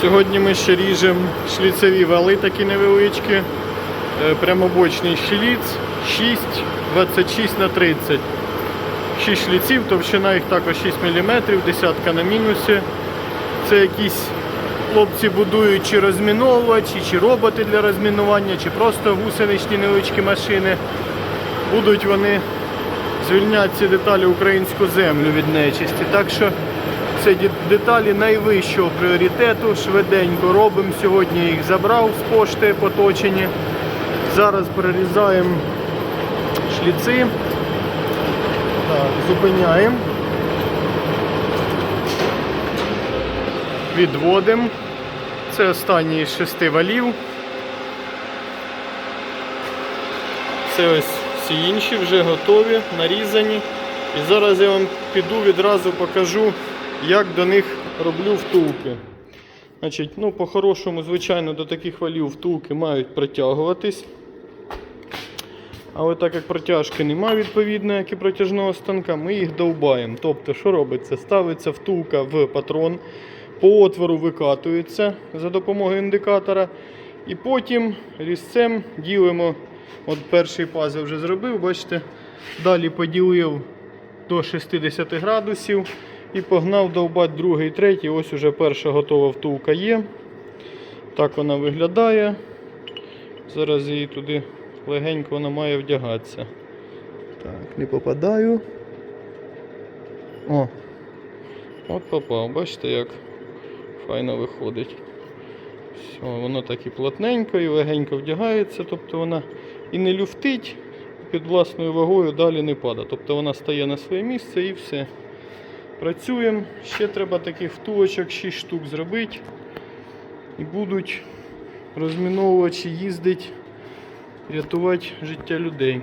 Сьогодні ми ще ріжемо шліцеві вали такі невеличкі. Е, Прямобочний шліц 6, 26 на 30. 6 шліців, товщина їх також 6 мм, десятка на мінусі. Це якісь хлопці будують чи розміновувачі, чи роботи для розмінування, чи просто гусеничні невеличкі машини. Будуть вони звільняти ці деталі українську землю від нечисті. Так що це деталі найвищого пріоритету. Швиденько робимо. Сьогодні їх забрав з пошти поточені. Зараз перерізаємо шліци. Так, зупиняємо. Відводимо. Це останній із шести валів. Це ось всі інші вже готові, нарізані. І зараз я вам піду відразу покажу, як до них роблю втулки. Значить, ну, по-хорошому, звичайно, до таких валів втулки мають протягуватись. Але так як протяжки немає відповідно, як і протяжного станка, ми їх довбаємо. Тобто, що робиться? Ставиться втулка в патрон, по отвору викатується за допомогою індикатора. І потім різцем ділимо. От перший паз я вже зробив, бачите, далі поділив до 60 градусів і погнав довбати другий, третій. Ось уже перша готова втулка є. Так вона виглядає. Зараз її туди легенько вона має вдягатися. Так, не попадаю. О! От попав, бачите, як файно виходить. Все, воно так і плотненько, і легенько вдягається, тобто вона і не люфтить, і під власною вагою далі не падає. Тобто вона стає на своє місце і все. Працюємо. Ще треба таких втулочок 6 штук зробити. І будуть розміновувачі їздити, рятувати життя людей.